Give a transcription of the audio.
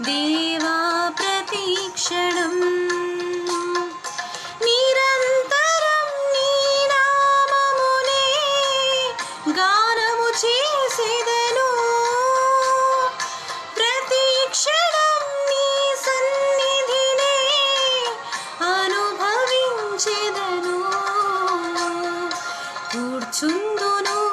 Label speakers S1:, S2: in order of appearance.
S1: దేవా ప్రతీక్షణం. నిరంతరం నీ నామమునే గానము చేసేదను. ప్రతీక్షణం నీ సన్నిధినే అనుభవించేదను. కూర్చుందును